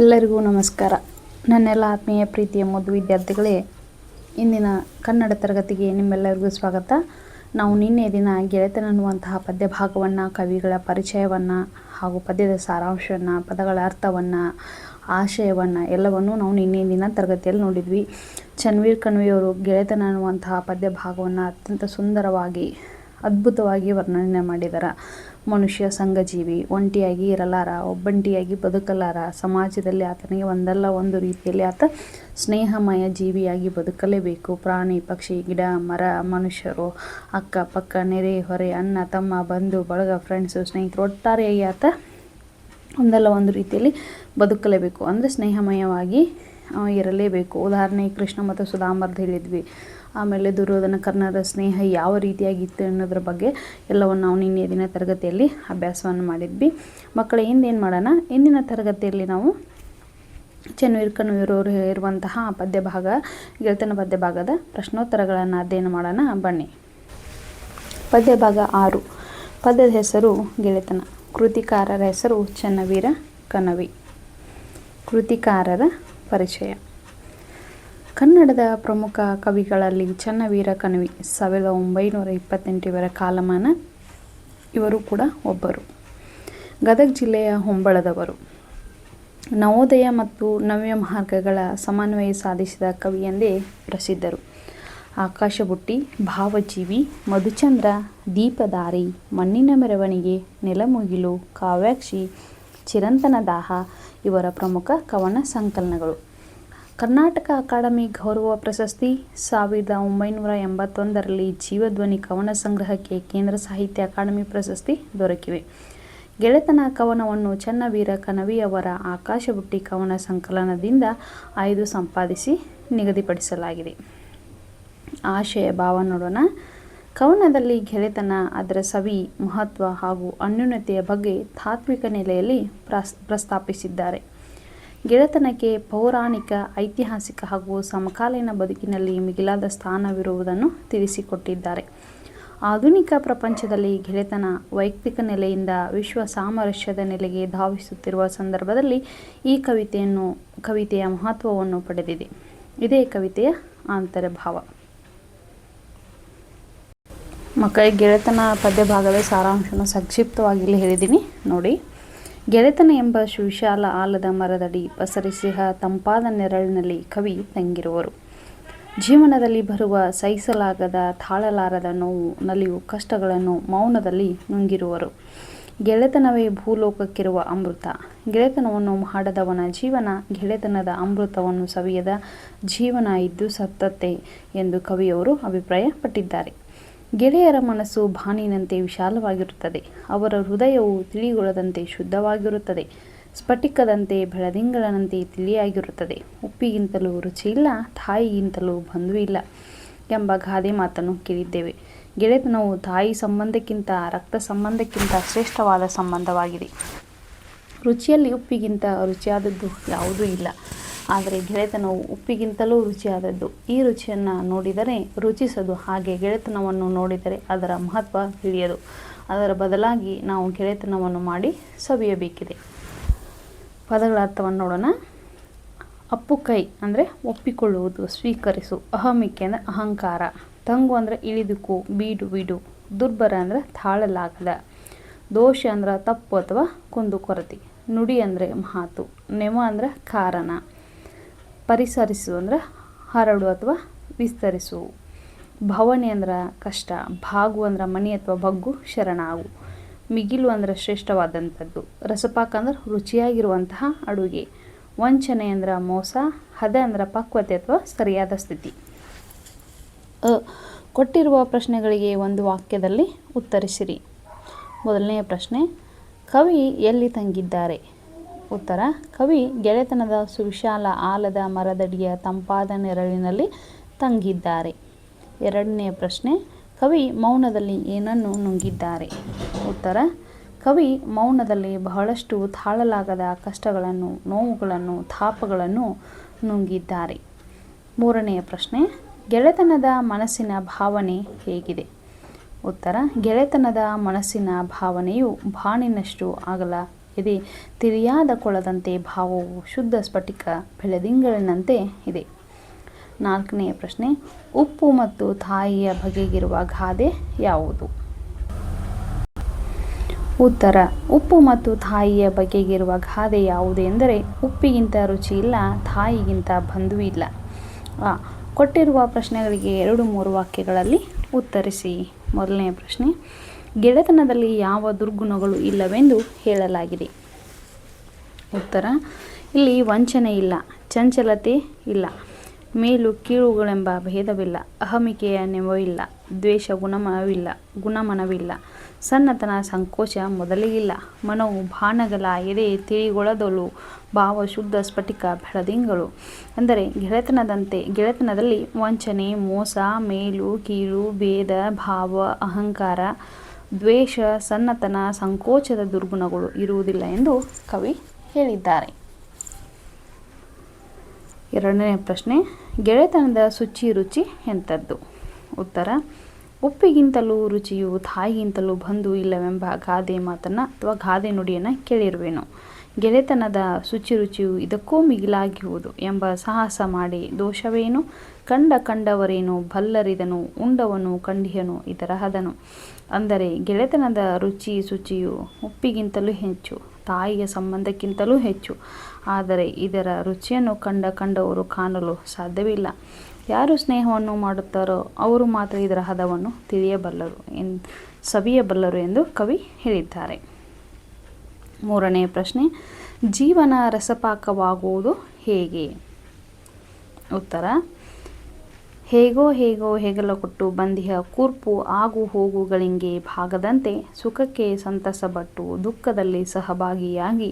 ಎಲ್ಲರಿಗೂ ನಮಸ್ಕಾರ. ನನ್ನೆಲ್ಲ ಆತ್ಮೀಯ ಪ್ರೀತಿಯ ಮೊದಲು ವಿದ್ಯಾರ್ಥಿಗಳೇ, ಇಂದಿನ ಕನ್ನಡ ತರಗತಿಗೆ ನಿಮ್ಮೆಲ್ಲರಿಗೂ ಸ್ವಾಗತ. ನಾವು ನಿನ್ನೆ ದಿನ ಗೆಳೆತನನ್ನುವಂತಹ ಪದ್ಯ ಭಾಗವನ್ನು ಕವಿಗಳ ಪರಿಚಯವನ್ನು ಹಾಗೂ ಪದ್ಯದ ಸಾರಾಂಶವನ್ನು, ಪದಗಳ ಅರ್ಥವನ್ನು, ಆಶಯವನ್ನು ಎಲ್ಲವನ್ನು ನಾವು ನಿನ್ನೆ ದಿನ ತರಗತಿಯಲ್ಲಿ ನೋಡಿದ್ವಿ. ಚನ್ವೀರ್ ಕಣ್ವಿಯವರು ಗೆಳೆತನ ಅನ್ನುವಂತಹ ಪದ್ಯ ಭಾಗವನ್ನು ಅತ್ಯಂತ ಸುಂದರವಾಗಿ, ಅದ್ಭುತವಾಗಿ ವರ್ಣನೆ ಮಾಡಿದ್ದಾರೆ ಮನುಷ್ಯ, ಸಂಘಜೀವಿ, ಒಂಟಿಯಾಗಿ ಇರಲಾರ, ಒಬ್ಬಂಟಿಯಾಗಿ ಬದುಕಲಾರ, ಸಮಾಜದಲ್ಲಿ ಆತನಿಗೆ ಒಂದಲ್ಲ ಒಂದು ರೀತಿಯಲ್ಲಿ ಆತ ಸ್ನೇಹಮಯ ಜೀವಿಯಾಗಿ ಬದುಕಲೇಬೇಕು. ಪ್ರಾಣಿ, ಪಕ್ಷಿ, ಗಿಡ, ಮರ, ಮನುಷ್ಯರು ಅಕ್ಕಪಕ್ಕ ನೆರೆ, ಹೊರೆ, ಅಣ್ಣ, ತಮ್ಮ, ಬಂಧು, ಬಳಗ ಫ್ರೆಂಡ್ಸು ಸ್ನೇಹಿತರು ಒಟ್ಟಾರೆಯಾಗಿ ಆತ ಒಂದಲ್ಲ ಒಂದು ರೀತಿಯಲ್ಲಿ ಬದುಕಲೇಬೇಕು. ಅಂದರೆ ಸ್ನೇಹಮಯವಾಗಿ ಇರಲೇಬೇಕು. ಉದಾಹರಣೆಗೆ ಕೃಷ್ಣ ಮತ್ತು ಸುಧಾಮರ್ದು ಹೇಳಿದ್ವಿ. ಆಮೇಲೆ ದುರ್ಯೋಧನ ಕರ್ಣರ ಸ್ನೇಹ ಯಾವ ರೀತಿಯಾಗಿತ್ತು ಅನ್ನೋದ್ರ ಬಗ್ಗೆ ಎಲ್ಲವನ್ನು ನಾವು ನಿನ್ನೆ ದಿನ ತರಗತಿಯಲ್ಲಿ ಅಭ್ಯಾಸವನ್ನು ಮಾಡಿದ್ವಿ. ಮಕ್ಕಳು ಹಿಂದೇನು ಮಾಡೋಣ? ಇಂದಿನ ತರಗತಿಯಲ್ಲಿ ನಾವು ಚೆನ್ನವೀರ್ ಕಣ್ವೀರವರು ಇರುವಂತಹ ಪದ್ಯ ಭಾಗ, ಗೆಳೆತನ ಪದ್ಯ ಭಾಗದ ಪ್ರಶ್ನೋತ್ತರಗಳನ್ನು ಅಧ್ಯಯನ ಮಾಡೋಣ. ಬನ್ನಿ. ಪದ್ಯ ಭಾಗ ಆರು. ಪದ್ಯದ ಹೆಸರು ಗೆಳೆತನ, ಕೃತಿಕಾರರ ಹೆಸರು ಚೆನ್ನವೀರ ಕನವಿ ಕೃತಿಕಾರರ ಪರಿಚಯ. ಕನ್ನಡದ ಪ್ರಮುಖ ಕವಿಗಳಲ್ಲಿ ಚನ್ನವೀರ ಕಣವಿ, ಸಾವಿರದ ಒಂಬೈನೂರ ಇಪ್ಪತ್ತೆಂಟು ಕಾಲಮಾನ ಇವರು ಕೂಡ ಒಬ್ಬರು. ಗದಗ ಜಿಲ್ಲೆಯ ಹೊಂಬಳದವರು. ನವೋದಯ ಮತ್ತು ನವ್ಯ ಮಾರ್ಗಗಳ ಸಮನ್ವಯ ಸಾಧಿಸಿದ ಕವಿ ಎಂದೇ ಪ್ರಸಿದ್ಧರು. ಆಕಾಶಬುಟ್ಟಿ, ಭಾವಜೀವಿ, ಮಧುಚಂದ್ರ ದೀಪದಾರಿ ಮಣ್ಣಿನ ಮೆರವಣಿಗೆ, ನೆಲಮುಗಿಲು, ಕಾವ್ಯಾಕ್ಷಿ, ಚಿರಂತನ ದಾಹ ಇವರ ಪ್ರಮುಖ ಕವನ ಸಂಕಲನಗಳು. ಕರ್ನಾಟಕ ಅಕಾಡೆಮಿ ಗೌರವ ಪ್ರಶಸ್ತಿ ಸಾವಿರದ ಒಂಬೈನೂರ ಎಂಬತ್ತೊಂದರಲ್ಲಿ ಜೀವಧ್ವನಿ ಕವನ ಸಂಗ್ರಹಕ್ಕೆ ಕೇಂದ್ರ ಸಾಹಿತ್ಯ ಅಕಾಡೆಮಿ ಪ್ರಶಸ್ತಿ ದೊರಕಿವೆ. ಗೆಳೆತನ ಕವನವನ್ನು ಚನ್ನವೀರ ಕಣವಿಯವರ ಆಕಾಶಬುಟ್ಟಿ ಕವನ ಸಂಕಲನದಿಂದ ಆಯ್ದು ಸಂಪಾದಿಸಿ ನಿಗದಿಪಡಿಸಲಾಗಿದೆ. ಆಶಯ ಭಾವ ನೋಡೋಣ. ಕವನದಲ್ಲಿ ಗೆಳೆತನ, ಅದರ ಸವಿ, ಮಹತ್ವ ಹಾಗೂ ಅನ್ಯೂನ್ಯತೆಯ ಬಗ್ಗೆ ತಾತ್ವಿಕ ನೆಲೆಯಲ್ಲಿ ಪ್ರಸ್, ಪ್ರಸ್ತಾಪಿಸಿದ್ದಾರೆ. ಗೆಳೆತನಕ್ಕೆ ಪೌರಾಣಿಕ, ಐತಿಹಾಸಿಕ ಹಾಗೂ ಸಮಕಾಲೀನ ಬದುಕಿನಲ್ಲಿ ಮಿಗಿಲಾದ ಸ್ಥಾನವಿರುವುದನ್ನು ತಿಳಿಸಿಕೊಟ್ಟಿದ್ದಾರೆ. ಆಧುನಿಕ ಪ್ರಪಂಚದಲ್ಲಿ ಗೆಳೆತನ ವೈಯಕ್ತಿಕ ನೆಲೆಯಿಂದ ವಿಶ್ವ ಸಾಮರಸ್ಯದ ನೆಲೆಗೆ ಧಾವಿಸುತ್ತಿರುವ ಸಂದರ್ಭದಲ್ಲಿ ಈ ಕವಿತೆಯನ್ನು, ಕವಿತೆಯ ಮಹತ್ವವನ್ನು ಪಡೆದಿದೆ. ಇದೇ ಕವಿತೆಯ ಅಂತರ್ಭಾವ ಮಕ್ಕಳಿಗೆ ಗೆಳೆತನ ಪದ್ಯ ಭಾಗದ ಸಾರಾಂಶವನ್ನು ಸಂಕ್ಷಿಪ್ತವಾಗಿ ಇಲ್ಲಿ ಹೇಳಿದ್ದೀನಿ. ನೋಡಿ. ಗೆಳೆತನ ಎಂಬ ಸುವಿಶಾಲ ಆಲದ ಮರದಡಿ ಪಸರಿಸಿಹ ತಂಪಾದ ನೆರಳಿನಲ್ಲಿ ಕವಿ ತಂಗಿರುವರು. ಜೀವನದಲ್ಲಿ ಬರುವ ಸಹಿಸಲಾಗದ ತಾಳಲಾರದ ನೋವು, ನಲಿವು, ಕಷ್ಟಗಳನ್ನು ಮೌನದಲ್ಲಿ ನುಂಗಿರುವರು. ಗೆಳೆತನವೇ ಭೂಲೋಕಕ್ಕಿರುವ ಅಮೃತ. ಗೆಳೆತನವನ್ನು ಮಾಡದವನ ಜೀವನ ಗೆಳೆತನದ ಅಮೃತವನ್ನು ಸವಿಯದ ಜೀವನ ಇದ್ದು ಸತ್ತತ್ತೆ ಎಂದು ಕವಿಯವರು ಅಭಿಪ್ರಾಯಪಟ್ಟಿದ್ದಾರೆ. ಗೆಳೆಯರ ಮನಸ್ಸು ಬಾನಿನಂತೆ ವಿಶಾಲವಾಗಿರುತ್ತದೆ. ಅವರ ಹೃದಯವು ತಿಳಿಗೊಳದಂತೆ ಶುದ್ಧವಾಗಿರುತ್ತದೆ. ಸ್ಫಟಿಕದಂತೆ ಬೆಳದಿಂಗಳಂತೆ ತಿಳಿಯಾಗಿರುತ್ತದೆ. ಉಪ್ಪಿಗಿಂತಲೂ ರುಚಿಯಿಲ್ಲ, ತಾಯಿಗಿಂತಲೂ ಬಂಧು ಇಲ್ಲ ಎಂಬ ಗಾದೆ ಮಾತನ್ನು ಕೇಳಿದ್ದೇವೆ. ಗೆಳೆತನವು ತಾಯಿ ಸಂಬಂಧಕ್ಕಿಂತ, ರಕ್ತ ಸಂಬಂಧಕ್ಕಿಂತ ಶ್ರೇಷ್ಠವಾದ ಸಂಬಂಧವಾಗಿದೆ. ರುಚಿಯಲ್ಲಿ ಉಪ್ಪಿಗಿಂತ ರುಚಿಯಾದದ್ದು ಯಾವುದೂ ಇಲ್ಲ. ಆದರೆ ಗೆಳೆತನವು ಉಪ್ಪಿಗಿಂತಲೂ ರುಚಿಯಾದದ್ದು. ಈ ರುಚಿಯನ್ನು ನೋಡಿದರೆ ರುಚಿಸದು ಹಾಗೆ ಗೆಳೆತನವನ್ನು ನೋಡಿದರೆ ಅದರ ಮಹತ್ವ ತಿಳಿಯದು. ಅದರ ಬದಲಾಗಿ ನಾವು ಗೆಳೆತನವನ್ನು ಮಾಡಿ ಸವಿಯಬೇಕಿದೆ. ಪದಗಳ ಅರ್ಥವನ್ನು ನೋಡೋಣ. ಅಪ್ಪು ಕೈ ಅಂದರೆ ಒಪ್ಪಿಕೊಳ್ಳುವುದು, ಸ್ವೀಕರಿಸು. ಅಹಮಿಕೆ ಅಂದರೆ ಅಹಂಕಾರ. ತಂಗು ಅಂದರೆ ಇಳಿದುಕು, ಬೀಡು, ಬಿಡು. ದುರ್ಬರ ಅಂದರೆ ತಾಳಲಾಗದ. ದೋಷ ಅಂದ್ರೆ ತಪ್ಪು ಅಥವಾ ಕುಂದುಕೊರತೆ ನುಡಿ ಅಂದರೆ ಮಾತು. ನೆಮ ಅಂದರೆ ಕಾರಣ. ಪರಿಸರಿಸು ಅಂದರೆ ಹರಡು ಅಥವಾ ವಿಸ್ತರಿಸು. ಭವನೆ ಅಂದ್ರೆ ಕಷ್ಟ, ಭಾಗು ಅಂದ್ರೆ ಮನೆ ಅಥವಾ ಬಗ್ಗು ಶರಣಾವು ಮಿಗಿಲು ಅಂದ್ರೆ ಶ್ರೇಷ್ಠವಾದಂಥದ್ದು. ರಸಪಾಕ ಅಂದ್ರೆ ರುಚಿಯಾಗಿರುವಂತಹ ಅಡುಗೆ. ವಂಚನೆ ಅಂದ್ರೆ ಮೋಸ, ಹದ ಅಂದ್ರೆ ಪಕ್ವತೆ ಅಥವಾ ಸರಿಯಾದ ಸ್ಥಿತಿ. ಕೊಟ್ಟಿರುವ ಪ್ರಶ್ನೆಗಳಿಗೆ ಒಂದು ವಾಕ್ಯದಲ್ಲಿ ಉತ್ತರಿಸಿರಿ. ಮೊದಲನೆಯ ಪ್ರಶ್ನೆ, ಕವಿ ಎಲ್ಲಿ ತಂಗಿದ್ದಾರೆ? ಉತ್ತರ. ಕವಿ ಗೆಳೆತನದ ಸುವಿಶಾಲ ಆಲದ ಮರದಡಿಯ ತಂಪಾದ ನೆರಳಿನಲ್ಲಿ ತಂಗಿದ್ದಾರೆ. ಎರಡನೆಯ ಪ್ರಶ್ನೆ, ಕವಿ ಮೌನದಲ್ಲಿ ಏನನ್ನು ನುಂಗಿದ್ದಾರೆ? ಉತ್ತರ, ಕವಿ ಮೌನದಲ್ಲಿ ಬಹಳಷ್ಟು ತಾಳಲಾಗದ ಕಷ್ಟಗಳನ್ನು, ನೋವುಗಳನ್ನು, ತಾಪಗಳನ್ನು ನುಂಗಿದ್ದಾರೆ. ಮೂರನೆಯ ಪ್ರಶ್ನೆ, ಗೆಳೆತನದ ಮನಸ್ಸಿನ ಭಾವನೆ ಹೇಗಿದೆ? ಉತ್ತರ, ಗೆಳೆತನದ ಮನಸ್ಸಿನ ಭಾವನೆಯು ಬಾಣಿನಷ್ಟು ಅಗಲ ಎದೆ ತಿರಿಯಾದ ಕೊಳದಂತೆ ಭಾವವು ಶುದ್ಧ ಸ್ಫಟಿಕ ಬೆಳೆದಿಂಗಳಿನಂತೆ ಇದೆ. ನಾಲ್ಕನೆಯ ಪ್ರಶ್ನೆ, ಉಪ್ಪು ಮತ್ತು ತಾಯಿಯ ಬಗೆಗಿರುವ ಗಾದೆ ಯಾವುದು? ಉತ್ತರ, ಉಪ್ಪು ಮತ್ತು ತಾಯಿಯ ಬಗೆಗಿರುವ ಗಾದೆ ಯಾವುದು ಎಂದರೆ ಉಪ್ಪಿಗಿಂತ ರುಚಿ ಇಲ್ಲ ತಾಯಿಗಿಂತ ಬಂಧು ಇಲ್ಲ. ಕೊಟ್ಟಿರುವ ಪ್ರಶ್ನೆಗಳಿಗೆ ಎರಡು ಮೂರು ವಾಕ್ಯಗಳಲ್ಲಿ ಉತ್ತರಿಸಿ. ಮೊದಲನೆಯ ಪ್ರಶ್ನೆ ಗೆಳೆತನದಲ್ಲಿ ಯಾವ ದುರ್ಗುಣಗಳು ಇಲ್ಲವೆಂದು ಹೇಳಲಾಗಿದೆ. ಉತ್ತರ, ಇಲ್ಲಿ ವಂಚನೆ ಇಲ್ಲ, ಚಂಚಲತೆ ಇಲ್ಲ, ಮೇಲು ಕೀಳುಗಳೆಂಬ ಭೇದವಿಲ್ಲ, ಅಹಮಿಕೆಯ ನೆವವಿಲ್ಲ ದ್ವೇಷ ಗುಣಮನವಿಲ್ಲ ಗುಣಮನವಿಲ್ಲ ಸಣ್ಣತನ ಸಂಕೋಚ ಮೊದಲಿಗಿಲ್ಲ ಮನವು ಬಾಣಗಲ ಎದೆ ತಿಳಿಗೊಳದಲು ಭಾವ ಶುದ್ಧ ಸ್ಫಟಿಕ ಬೆಳದಿಂಗಳು. ಅಂದರೆ ಗೆಳೆತನದಂತೆ, ಗೆಳೆತನದಲ್ಲಿ ವಂಚನೆ, ಮೋಸ, ಮೇಲು, ಕೀಳು, ಭೇದ, ಭಾವ, ಅಹಂಕಾರ ದ್ವೇಷ, ಸನ್ನತನ, ಸಂಕೋಚದ ದುರ್ಗುಣಗಳು ಇರುವುದಿಲ್ಲ ಎಂದು ಕವಿ ಹೇಳಿದ್ದಾರೆ. ಎರಡನೇ ಪ್ರಶ್ನೆ, ಗೆಳೆತನದ ಶುಚಿ ರುಚಿ ಎಂಥದ್ದು? ಉತ್ತರ, ಉಪ್ಪಿಗಿಂತಲೂ ರುಚಿಯು ತಾಯಿಗಿಂತಲೂ ಬಂಧು ಇಲ್ಲವೆಂಬ ಗಾದೆ ಮಾತನ್ನು ಅಥವಾ ಗಾದೆ ನುಡಿಯನ್ನು ಕೇಳಿರುವೆನು. ಗೆಳೆತನದ ಶುಚಿ ರುಚಿಯು ಇದಕ್ಕೂ ಮಿಗಿಲಾಗಿರುವುದು ಎಂಬ ಸಾಹಸ ಮಾಡಿ ದೋಷವೇನು? ಕಂಡ ಕಂಡವರೇನು? ಬಲ್ಲರಿದನು, ಉಂಡವನು ಕಂಡಿಯನು ಇದರಹದನು. ಅಂದರೆ ಗೆಳೆತನದ ರುಚಿ ಶುಚಿಯು ಉಪ್ಪಿಗಿಂತಲೂ ಹೆಚ್ಚು, ತಾಯಿಯ ಸಂಬಂಧಕ್ಕಿಂತಲೂ ಹೆಚ್ಚು. ಆದರೆ ಇದರ ರುಚಿಯನ್ನು ಕಂಡ ಕಂಡವರು ಕಾಣಲು ಸಾಧ್ಯವಿಲ್ಲ. ಯಾರು ಸ್ನೇಹವನ್ನು ಮಾಡುತ್ತಾರೋ ಅವರು ಮಾತ್ರ ಇದರ ಹದವನ್ನು ತಿಳಿಯಬಲ್ಲರು ಎನ್, ಸವಿಯಬಲ್ಲರು ಎಂದು ಕವಿ ಹೇಳಿದ್ದಾರೆ. ಮೂರನೇ ಪ್ರಶ್ನೆ, ಜೀವನ ರಸಪಾಕವಾಗುವುದು ಹೇಗೆ? ಉತ್ತರ ಹೇಗೋ ಹೇಗೋ ಹೆಗಲ ಕೊಟ್ಟು ಬಂದಿಹ ಕೂರ್ಪು ಆಗು ಹೋಗುಗಳಿಂಗೆ ಭಾಗದಂತೆ ಸುಖಕ್ಕೆ ಸಂತಸಪಟ್ಟು ದುಃಖದಲ್ಲಿ ಸಹಭಾಗಿಯಾಗಿ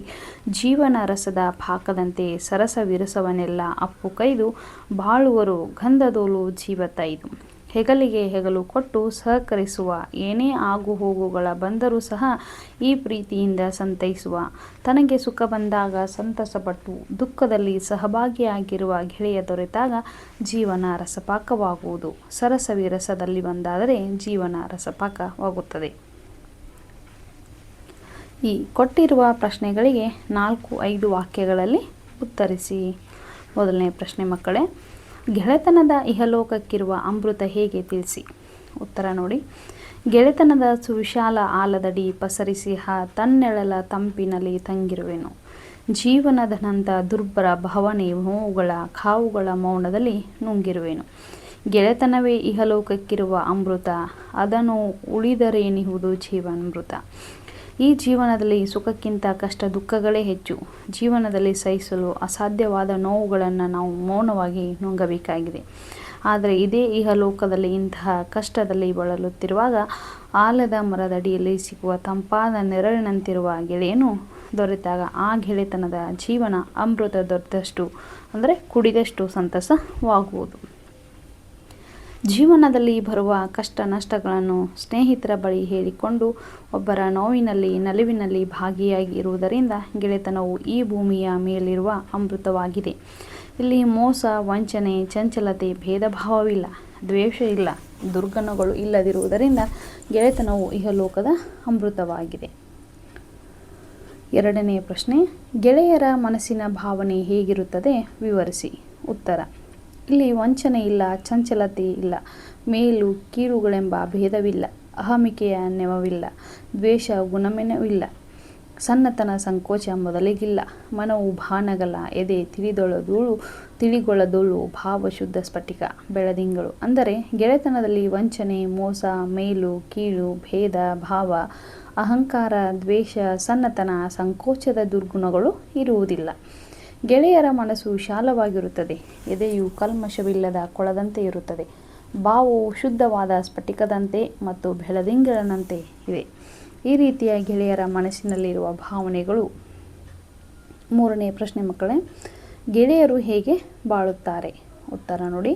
ಜೀವನ ರಸದ ಭಾಗದಂತೆ ಸರಸ ವಿರಸವನ್ನೆಲ್ಲ ಅಪ್ಪು ಕೈದು ಬಾಳುವರು ಗಂಧದೋಲು ಜೀವತೈದು ಹೆಗಲಿಗೆ ಹೆಗಲು ಕೊಟ್ಟು ಸಹಕರಿಸುವ ಏನೇ ಆಗು ಹೋಗುಗಳ ಬಂದರೂ ಸಹ ಈ ಪ್ರೀತಿಯಿಂದ ಸಂತೈಸುವ. ತನಗೆ ಸುಖ ಬಂದಾಗ ಸಂತಸಪಟ್ಟು ದುಃಖದಲ್ಲಿ ಸಹಭಾಗಿಯಾಗಿರುವ ಗೆಳೆಯ ದೊರೆತಾಗ ಜೀವನ ರಸಪಾಕವಾಗುವುದು. ಸರಸವಿ ರಸದಲ್ಲಿ ಬಂದಾದರೆ ಜೀವನ ರಸಪಾಕವಾಗುತ್ತದೆ. ಈ ಕೊಟ್ಟಿರುವ ಪ್ರಶ್ನೆಗಳಿಗೆ ನಾಲ್ಕು ಐದು ವಾಕ್ಯಗಳಲ್ಲಿ ಉತ್ತರಿಸಿ. ಮೊದಲನೇ ಪ್ರಶ್ನೆ ಮಕ್ಕಳೇ ಗೆಳೆತನದ ಇಹಲೋಕಕ್ಕಿರುವ ಅಮೃತ ಹೇಗೆ ತಿಳಿಸಿ? ಉತ್ತರ ನೋಡಿ. ಗೆಳೆತನದ ಸುವಿಶಾಲ ಆಲದಡಿ ಪಸರಿಸಿ ಹ ತನ್ನೆಳಲ ತಂಪಿನಲ್ಲಿ ತಂಗಿರುವೆನು. ಜೀವನದನಂತ ದುರ್ಬರ ಭಾವನೆ ನೋವುಗಳ ಕಾವುಗಳ ಮೌನದಲ್ಲಿ ನುಂಗಿರುವೆನು. ಗೆಳೆತನವೇ ಇಹಲೋಕಕ್ಕಿರುವ ಅಮೃತ, ಅದನ್ನು ಉಳಿದರೇನಿಹುದು ಜೀವನಮೃತ ಈ ಜೀವನದಲ್ಲಿ ಸುಖಕ್ಕಿಂತ ಕಷ್ಟ ದುಃಖಗಳೇ ಹೆಚ್ಚು. ಜೀವನದಲ್ಲಿ ಸಹಿಸಲು ಅಸಾಧ್ಯವಾದ ನೋವುಗಳನ್ನು ನಾವು ಮೌನವಾಗಿ ನುಂಗಬೇಕಾಗಿದೆ. ಆದರೆ ಇದೇ ಇಹಲೋಕದಲ್ಲಿ ಇಂತಹ ಕಷ್ಟದಲ್ಲಿ ಬಳಲುತ್ತಿರುವಾಗ ಆಲದ ಮರದಡಿಯಲ್ಲಿ ಸಿಗುವ ತಂಪಾದ ನೆರಳಿನಂತಿರುವ ಗೆಳೆಯನು ದೊರೆತಾಗ ಆ ಗೆಳೆತನದ ಜೀವನ ಅಮೃತ ದೊರೆತಷ್ಟು, ಅಂದರೆ ಕುಡಿದಷ್ಟು ಸಂತಸವಾಗುವುದು. ಜೀವನದಲ್ಲಿ ಬರುವ ಕಷ್ಟ ನಷ್ಟಗಳನ್ನು ಸ್ನೇಹಿತರ ಬಳಿ ಹೇಳಿಕೊಂಡು ಒಬ್ಬರ ನೋವಿನಲ್ಲಿ, ನಲಿವಿನಲ್ಲಿ ಭಾಗಿಯಾಗಿ ಇರುವುದರಿಂದ ಗೆಳೆತನವು ಈ ಭೂಮಿಯ ಮೇಲಿರುವ ಅಮೃತವಾಗಿದೆ. ಇಲ್ಲಿ ಮೋಸ, ವಂಚನೆ, ಚಂಚಲತೆ ಭೇದ ಭಾವವಿಲ್ಲ ದ್ವೇಷ ಇಲ್ಲ ದುರ್ಗಣಗಳು ಇಲ್ಲದಿರುವುದರಿಂದ ಗೆಳೆತನವು ಇಹಲೋಕದ ಅಮೃತವಾಗಿದೆ. ಎರಡನೇ ಪ್ರಶ್ನೆ, ಗೆಳೆಯರ ಮನಸ್ಸಿನ ಭಾವನೆ ಹೇಗಿರುತ್ತದೆ? ವಿವರಿಸಿ. ಉತ್ತರ ಇಲ್ಲಿ ವಂಚನೆ ಇಲ್ಲ, ಚಂಚಲತೆ ಇಲ್ಲ. ಮೇಲು ಕೀಳುಗಳೆಂಬ ಭೇದವಿಲ್ಲ. ಅಹಮಿಕೆಯ ನೆವವಿಲ್ಲ. ದ್ವೇಷ, ಗುಣಮೆನವಿಲ್ಲ. ಸಣ್ಣತನ ಸಂಕೋಚ ಮೊದಲಿಗಿಲ್ಲ. ಮನವು ಭಾನಗಲ ಎದೆ ತಿಳಿದೊಳದೋಳು, ತಿಳಿಗೊಳದೋಳು ಭಾವ ಶುದ್ಧ ಸ್ಫಟಿಕ, ಬೆಳದಿಂಗಳು. ಅಂದರೆ ಗೆಳೆತನದಲ್ಲಿ ವಂಚನೆ, ಮೋಸ, ಮೇಲು, ಕೀಳು, ಭೇದ, ಭಾವ, ಅಹಂಕಾರ, ದ್ವೇಷ ಸಣ್ಣತನ ಸಂಕೋಚದ ದುರ್ಗುಣಗಳು ಇರುವುದಿಲ್ಲ. ಗೆಳೆಯರ ಮನಸ್ಸು ವಿಶಾಲವಾಗಿರುತ್ತದೆ. ಎದೆಯು ಕಲ್ಮಶವಿಲ್ಲದ ಕೊಳದಂತೆ ಇರುತ್ತದೆ. ಭಾವವು ಶುದ್ಧವಾದ ಸ್ಫಟಿಕದಂತೆ ಮತ್ತು ಬೆಳದಿಂಗಳನಂತೆ ಇದೆ ಈ ರೀತಿಯ ಗೆಳೆಯರ ಮನಸ್ಸಿನಲ್ಲಿರುವ ಭಾವನೆಗಳು. ಮೂರನೇ ಪ್ರಶ್ನೆ ಮಕ್ಕಳೇ, ಗೆಳೆಯರು ಹೇಗೆ ಬಾಳುತ್ತಾರೆ? ಉತ್ತರ ನೋಡಿ.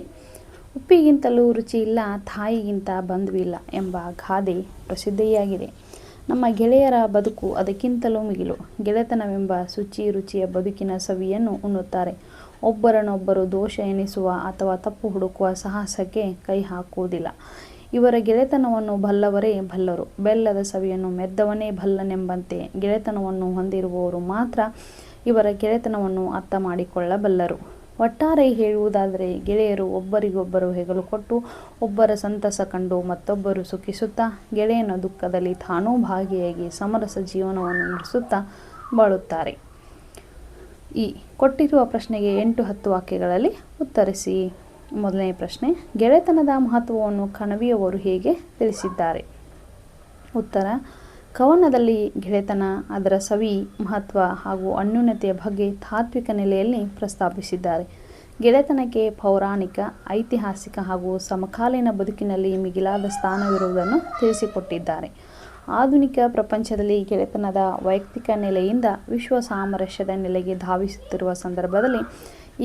ಉಪ್ಪಿಗಿಂತಲೂ ರುಚಿ ಇಲ್ಲ ತಾಯಿಗಿಂತ ಬಂಧುವಿಲ್ಲ ಎಂಬ ಗಾದೆ ಪ್ರಸಿದ್ಧಿಯಾಗಿದೆ. ನಮ್ಮ ಗೆಳೆಯರ ಬದುಕು ಅದಕ್ಕಿಂತಲೂ ಮಿಗಿಲು. ಗೆಳೆತನವೆಂಬ ಶುಚಿ ರುಚಿಯ ಬದುಕಿನ ಸವಿಯನ್ನು ಉಣ್ಣುತ್ತಾರೆ. ಒಬ್ಬರನ್ನೊಬ್ಬರು ದೋಷ ಎನಿಸುವ ಅಥವಾ ತಪ್ಪು ಹುಡುಕುವ ಸಾಹಸಕ್ಕೆ ಕೈ ಹಾಕುವುದಿಲ್ಲ. ಇವರ ಗೆಳೆತನವನ್ನು ಬಲ್ಲವರೇ ಬಲ್ಲರು ಬೆಲ್ಲದ ಸವಿಯನ್ನು ಮೆದ್ದವನೇ ಬಲ್ಲನೆಂಬಂತೆ ಗೆಳೆತನವನ್ನು ಹೊಂದಿರುವವರು ಮಾತ್ರ ಇವರ ಗೆಳೆತನವನ್ನು ಅರ್ಥ ಮಾಡಿಕೊಳ್ಳಬಲ್ಲರು ಒಟ್ಟಾರೆ ಹೇಳುವುದಾದರೆ, ಗೆಳೆಯರು ಒಬ್ಬರಿಗೊಬ್ಬರು ಹೆಗಲು ಕೊಟ್ಟು ಒಬ್ಬರ ಸಂತಸ ಕಂಡು ಮತ್ತೊಬ್ಬರು ಸುಖಿಸುತ್ತಾ, ಗೆಳೆಯನ ದುಃಖದಲ್ಲಿ ತಾನೂ ಭಾಗಿಯಾಗಿ ಸಮರಸ ಜೀವನವನ್ನು ನಡೆಸುತ್ತಾ ಬಾಳುತ್ತಾರೆ. ಈ ಕೊಟ್ಟಿರುವ ಪ್ರಶ್ನೆಗೆ ಎಂಟು ಹತ್ತು ವಾಕ್ಯಗಳಲ್ಲಿ ಉತ್ತರಿಸಿ. ಮೊದಲನೇ ಪ್ರಶ್ನೆ, ಗೆಳೆತನದ ಮಹತ್ವವನ್ನು ಕಣವಿಯವರು ಹೇಗೆ ತಿಳಿಸಿದ್ದಾರೆ? ಉತ್ತರ ಕವನದಲ್ಲಿ ಗೆಳೆತನ, ಅದರ ಸವಿ, ಮಹತ್ವ ಹಾಗೂ ಅನ್ಯೂನ್ಯತೆಯ ಬಗ್ಗೆ ತಾತ್ವಿಕ ನೆಲೆಯಲ್ಲಿ ಪ್ರಸ್ತಾಪಿಸಿದ್ದಾರೆ. ಗೆಳೆತನಕ್ಕೆ ಪೌರಾಣಿಕ, ಐತಿಹಾಸಿಕ ಹಾಗೂ ಸಮಕಾಲೀನ ಬದುಕಿನಲ್ಲಿ ಮಿಗಿಲಾದ ಸ್ಥಾನವಿರುವುದನ್ನು ತಿಳಿಸಿಕೊಟ್ಟಿದ್ದಾರೆ. ಆಧುನಿಕ ಪ್ರಪಂಚದಲ್ಲಿ ಗೆಳೆತನದ ವೈಯಕ್ತಿಕ ನೆಲೆಯಿಂದ ವಿಶ್ವ ಸಾಮರಸ್ಯದ ನೆಲೆಗೆ ಧಾವಿಸುತ್ತಿರುವ ಸಂದರ್ಭದಲ್ಲಿ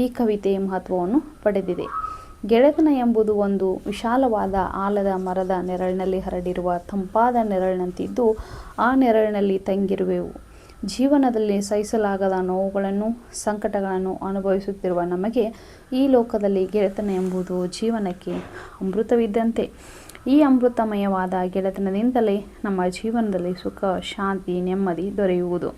ಈ ಕವಿತೆ ಮಹತ್ವವನ್ನು ಪಡೆದಿದೆ. ಗೆಳೆತನ ಎಂಬುದು ಒಂದು ವಿಶಾಲವಾದ ಆಲದ ಮರದ ನೆರಳಿನಲ್ಲಿ ಹರಡಿರುವ ತಂಪಾದ ನೆರಳಿನಂತಿದ್ದು, ಆ ನೆರಳಿನಲ್ಲಿ ತಂಗಿರುವೆವು. ಜೀವನದಲ್ಲಿ ಸಹಿಸಲಾಗದ ನೋವುಗಳನ್ನು, ಸಂಕಟಗಳನ್ನು ಅನುಭವಿಸುತ್ತಿರುವ ನಮಗೆ ಈ ಲೋಕದಲ್ಲಿ ಗೆಳೆತನ ಎಂಬುದು ಜೀವನಕ್ಕೆ ಅಮೃತವಿದ್ದಂತೆ. ಈ ಅಮೃತಮಯವಾದ ಗೆಳೆತನದಿಂದಲೇ ನಮ್ಮ ಜೀವನದಲ್ಲಿ ಸುಖ, ಶಾಂತಿ, ನೆಮ್ಮದಿ ದೊರೆಯುವುದು.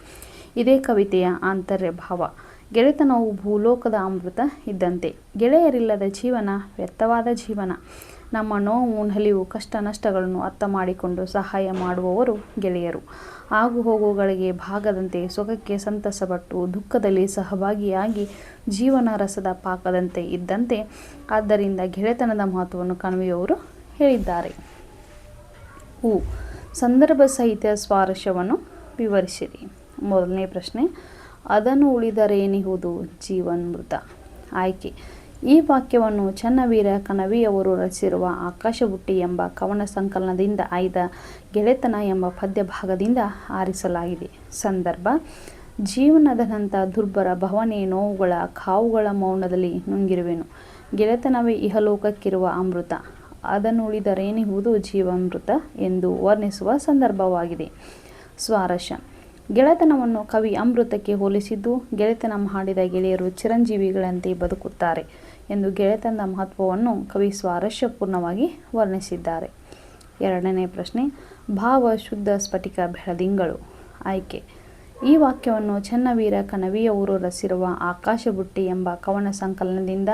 ಇದೇ ಕವಿತೆಯ ಆಂತರ್ಯ ಭಾವ ಗೆಳೆತನವು ಭೂಲೋಕದ ಅಮೃತ ಇದ್ದಂತೆ. ಗೆಳೆಯರಿಲ್ಲದ ಜೀವನ ವ್ಯರ್ಥವಾದ ಜೀವನ. ನಮ್ಮ ನೋವು ನಲಿವು ಕಷ್ಟ, ನಷ್ಟಗಳನ್ನು ಅರ್ಥ ಮಾಡಿಕೊಂಡು ಸಹಾಯ ಮಾಡುವವರು ಗೆಳೆಯರು. ಆಗು ಹೋಗುಗಳಿಗೆ ಭಾಗದಂತೆ ಸುಖಕ್ಕೆ ಸಂತಸಪಟ್ಟು ದುಃಖದಲ್ಲಿ ಸಹಭಾಗಿಯಾಗಿ ಜೀವನ ರಸದ ಪಾಕದಂತೆ ಇದ್ದಂತೆ. ಆದ್ದರಿಂದ ಗೆಳೆತನದ ಮಹತ್ವವನ್ನು ಕಣಿವೆಯವರು ಹೇಳಿದ್ದಾರೆ. ಹೂ ಸಂದರ್ಭ ಸಹಿತ ಸ್ವಾರಸ್ಯವನ್ನು ವಿವರಿಸಿರಿ. ಮೊದಲನೇ ಪ್ರಶ್ನೆ. ಅದನ್ನು ಉಳಿದರೇನಿಹುದು ಜೀವನ್ಮೃತ ಆಯ್ಕೆ. ಈ ವಾಕ್ಯವನ್ನು ಚನ್ನವೀರ ಕಣವಿಯವರು ರಚಿಸಿರುವ ಆಕಾಶಬುಟ್ಟಿ ಎಂಬ ಕವನ ಸಂಕಲನದಿಂದ ಆಯ್ದ ಗೆಳೆತನ ಎಂಬ ಪದ್ಯ ಭಾಗದಿಂದ ಆರಿಸಲಾಗಿದೆ. ಸಂದರ್ಭ. ಜೀವನದನಂತ ದುರ್ಬರ ಭವನೆ ನೋವುಗಳ ಕಾವುಗಳ ಮೌನದಲ್ಲಿ ನುಂಗಿರುವೆನು. ಗೆಳೆತನವೇ ಇಹಲೋಕಕ್ಕಿರುವ ಅಮೃತ. ಅದನ್ನು ಉಳಿದರೇನಿಹುದು ಜೀವಾಮೃತ ಎಂದು ವರ್ಣಿಸುವ ಸಂದರ್ಭವಾಗಿದೆ. ಸ್ವಾರಸ್ಯ. ಗೆಳೆತನವನ್ನು ಕವಿ ಅಮೃತಕ್ಕೆ ಹೋಲಿಸಿದ್ದು, ಗೆಳೆತನ ಮಾಡಿದ ಗೆಳೆಯರು ಚಿರಂಜೀವಿಗಳಂತೆ ಬದುಕುತ್ತಾರೆ ಎಂದು ಗೆಳೆತನದ ಮಹತ್ವವನ್ನು ಕವಿ ಸ್ವಾರಸ್ಯಪೂರ್ಣವಾಗಿ ವರ್ಣಿಸಿದ್ದಾರೆ. ಎರಡನೇ ಪ್ರಶ್ನೆ, ಭಾವ ಶುದ್ಧ ಸ್ಫಟಿಕ ಬೆಳದಿಂಗಳು. ಆಯ್ಕೆ, ಈ ವಾಕ್ಯವನ್ನು ಚನ್ನವೀರ ಕಣವಿಯವರು ರಚಿಸಿರುವ ಆಕಾಶಬುಟ್ಟಿ ಎಂಬ ಕವನ ಸಂಕಲನದಿಂದ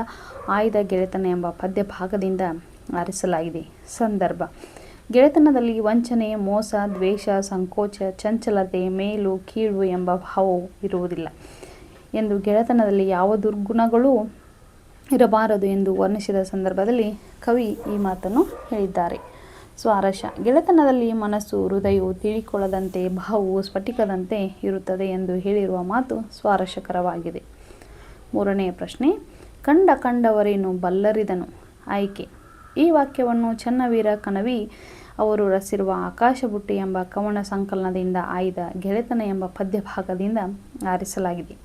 ಆಯ್ದ ಗೆಳೆತನ ಎಂಬ ಪದ್ಯ ಭಾಗದಿಂದ ಆರಿಸಲಾಗಿದೆ. ಸಂದರ್ಭ ಗೆಳೆತನದಲ್ಲಿ ವಂಚನೆ, ಮೋಸ, ದ್ವೇಷ, ಸಂಕೋಚ, ಚಂಚಲತೆ, ಮೇಲು, ಕೀಳು ಎಂಬ ಭಾವವು ಇರುವುದಿಲ್ಲ ಎಂದು ಗೆಳೆತನದಲ್ಲಿ ಯಾವ ದುರ್ಗುಣಗಳು ಇರಬಾರದು ಎಂದು ವರ್ಣಿಸಿದ ಸಂದರ್ಭದಲ್ಲಿ ಕವಿ ಈ ಮಾತನ್ನು ಹೇಳಿದ್ದಾರೆ. ಸ್ವಾರಸ್ಯ ಗೆಳೆತನದಲ್ಲಿ ಮನಸ್ಸು, ಹೃದಯವು ತಿಳಿಕೊಳ್ಳದಂತೆ, ಭಾವವು ಸ್ಫಟಿಕದಂತೆ ಇರುತ್ತದೆ ಎಂದು ಹೇಳಿರುವ ಮಾತು ಸ್ವಾರಸ್ಯಕರವಾಗಿದೆ ಮೂರನೆಯ ಪ್ರಶ್ನೆ, ಕಂಡ ಕಂಡವರೇನು ಬಲ್ಲರಿದನು? ಆಯ್ಕೆ ಈ ವಾಕ್ಯವನ್ನು ಚನ್ನವೀರ ಕಣವಿ ಅವರು ರಚಿಸಿರುವ ಆಕಾಶಬುಟ್ಟಿ ಎಂಬ ಕವನ ಸಂಕಲನದಿಂದ ಆಯ್ದ ಗೆಳೆತನ ಎಂಬ ಪದ್ಯಭಾಗದಿಂದ ಆರಿಸಲಾಗಿದೆ.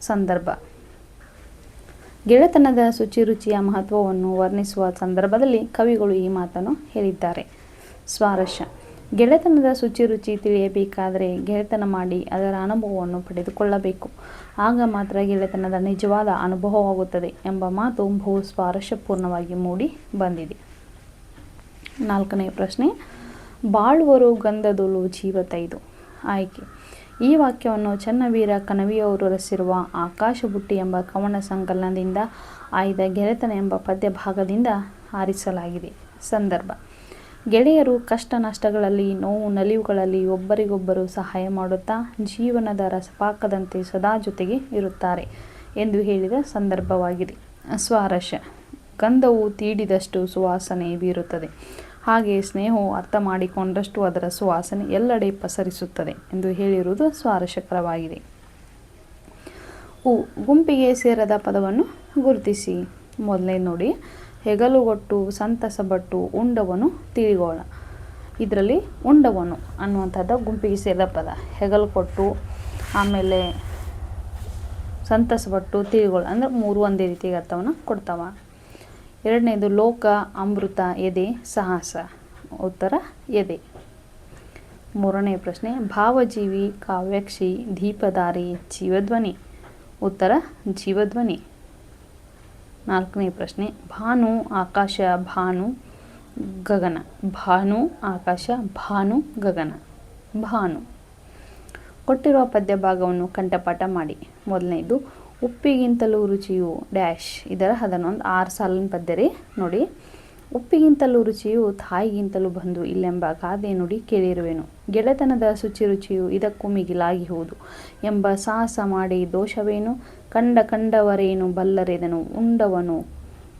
ಸಂದರ್ಭ. ಗೆಳೆತನದ ಶುಚಿರುಚಿಯ ಮಹತ್ವವನ್ನು ವರ್ಣಿಸುವ ಸಂದರ್ಭದಲ್ಲಿ ಕವಿಗಳು ಈ ಮಾತನ್ನು ಹೇಳಿದ್ದಾರೆ. ಸ್ವಾರಸ್ಯ. ಗೆಳೆತನದ ಶುಚಿರುಚಿ ತಿಳಿಯಬೇಕಾದರೆ ಗೆಳೆತನ ಮಾಡಿ ಅದರ ಅನುಭವವನ್ನು ಪಡೆದುಕೊಳ್ಳಬೇಕು. ಆಗ ಮಾತ್ರ ಗೆಳೆತನದ ನಿಜವಾದ ಅನುಭವವಾಗುತ್ತದೆ ಎಂಬ ಮಾತು ಬಹು ಸ್ವಾರಸ್ಯಪೂರ್ಣವಾಗಿ ಮೂಡಿ ಬಂದಿದೆ. ನಾಲ್ಕನೇ ಪ್ರಶ್ನೆ, ಬಾಳುವರು ಗಂಧದುಲು ಜೀವತೈದು ಆಯ್ಕೆ. ಈ ವಾಕ್ಯವನ್ನು ಚನ್ನವೀರ ಕಣವಿಯವರು ರಚಿಸಿರುವ ಆಕಾಶಬುಟ್ಟಿ ಎಂಬ ಕವನ ಸಂಕಲನದಿಂದ ಆಯ್ದ ಗೆಳೆತನ ಎಂಬ ಪದ್ಯ ಭಾಗದಿಂದ ಆರಿಸಲಾಗಿದೆ. ಸಂದರ್ಭ. ಗೆಳೆಯರು ಕಷ್ಟ ನಷ್ಟಗಳಲ್ಲಿ, ನೋವು ನಲಿವುಗಳಲ್ಲಿ ಒಬ್ಬರಿಗೊಬ್ಬರು ಸಹಾಯ ಮಾಡುತ್ತಾ ಜೀವನದ ರಸಪಾಕದಂತೆ ಸದಾ ಜೊತೆಗೆ ಇರುತ್ತಾರೆ ಎಂದು ಹೇಳಿದ ಸಂದರ್ಭವಾಗಿದೆ. ಸ್ವಾರಸ್ಯ ಗಂಧವು ತೀಡಿದಷ್ಟು ಸುವಾಸನೆ ಬೀರುತ್ತದೆ. ಹಾಗೆ ಸ್ನೇಹವು ಅರ್ಥ ಮಾಡಿಕೊಂಡಷ್ಟು ಅದರ ಸುವಾಸನೆ ಎಲ್ಲೆಡೆ ಪಸರಿಸುತ್ತದೆ ಎಂದು ಹೇಳಿರುವುದು ಸ್ವಾರಸ್ಯಕರವಾಗಿದೆ. ಉ, ಗುಂಪಿಗೆ ಸೇರದ ಪದವನ್ನು ಗುರುತಿಸಿ. ಮೊದಲೇ ನೋಡಿ. ಹೆಗಲುಗೊಟ್ಟು, ಸಂತಸಪಟ್ಟು ಉಂಡವನು ತಿಳಿಗೋಣ ಇದರಲ್ಲಿ ಉಂಡವನು ಅನ್ನುವಂಥದ್ದು ಗುಂಪಿಗೆ ಸೇರಿದ ಪದ. ಹೆಗಲು ಕೊಟ್ಟು, ಆಮೇಲೆ ಸಂತಸಪಟ್ಟು, ತಿಳಿಗೋಳ ಅಂದರೆ ಮೂರು ಒಂದೇ ರೀತಿಯ ಅರ್ಥವನ್ನು ಕೊಡ್ತಾವ. ಎರಡನೇದು ಲೋಕ, ಅಮೃತ, ಎದೆ, ಸಾಹಸ. ಉತ್ತರ, ಎದೆ. ಮೂರನೇ ಪ್ರಶ್ನೆ, ಭಾವಜೀವಿ, ಕಾವ್ಯಕ್ಷಿ ದೀಪದಾರಿ ಜೀವಧ್ವನಿ. ಉತ್ತರ, ಜೀವಧ್ವನಿ. ನಾಲ್ಕನೇ ಪ್ರಶ್ನೆ, ಭಾನು ಆಕಾಶ ಭಾನು ಗಗನ. ಭಾನು ಆಕಾಶ ಭಾನು ಗಗನ. ಭಾನು. ಕೊಟ್ಟಿರುವ ಪದ್ಯ ಭಾಗವನ್ನು ಕಂಠಪಾಠ ಮಾಡಿ. ಮೊದಲನೇದು, ಉಪ್ಪಿಗಿಂತಲೂ ರುಚಿಯು ಡ್ಯಾಶ್. ಇದರ ಅದನ್ನೊಂದು ಆರು ಸಾಲಿನ ಪದ್ಯ ರೀ, ನೋಡಿ. ಉಪ್ಪಿಗಿಂತಲೂ ರುಚಿಯು ತಾಯಿಗಿಂತಲೂ ಬಂದು ಇಲ್ಲೆಂಬ ಗಾದೆ ನುಡಿ ಕೇಳಿರುವೆನು. ಗೆಳೆತನದ ಶುಚಿ ರುಚಿಯು ಇದಕ್ಕೂ ಮಿಗಿಲಾಗಿ ಮಿಗಿಲಾಗಿಹುದು ಎಂಬ ಸಾಹಸ ಮಾಡಿ ದೋಷವೇನು? ಕಂಡ ಕಂಡವರೇನು ಬಲ್ಲರೆದನು? ಉಂಡವನು?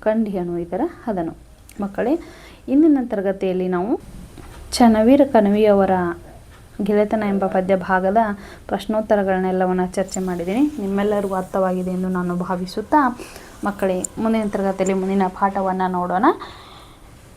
ಕಂಡಿಯನು? ಇದರ ಹದನು. ಮಕ್ಕಳೇ, ಇಂದಿನ ತರಗತಿಯಲ್ಲಿ ನಾವು ಚನ್ನವೀರ ಕಣವಿಯವರ ಗೆಳೆತನ ಎಂಬ ಪದ್ಯ ಭಾಗದ ಪ್ರಶ್ನೋತ್ತರಗಳನ್ನೆಲ್ಲವನ್ನು ಚರ್ಚೆ ಮಾಡಿದ್ದೀನಿ. ನಿಮ್ಮೆಲ್ಲರಿಗೂ ಅರ್ಥವಾಗಿದೆ ಎಂದು ನಾನು ಭಾವಿಸುತ್ತಾ ಮಕ್ಕಳೇ, ಮುಂದಿನ ತರಗತಿಯಲ್ಲಿ ಮುಂದಿನ ಪಾಠವನ್ನು ನೋಡೋಣ.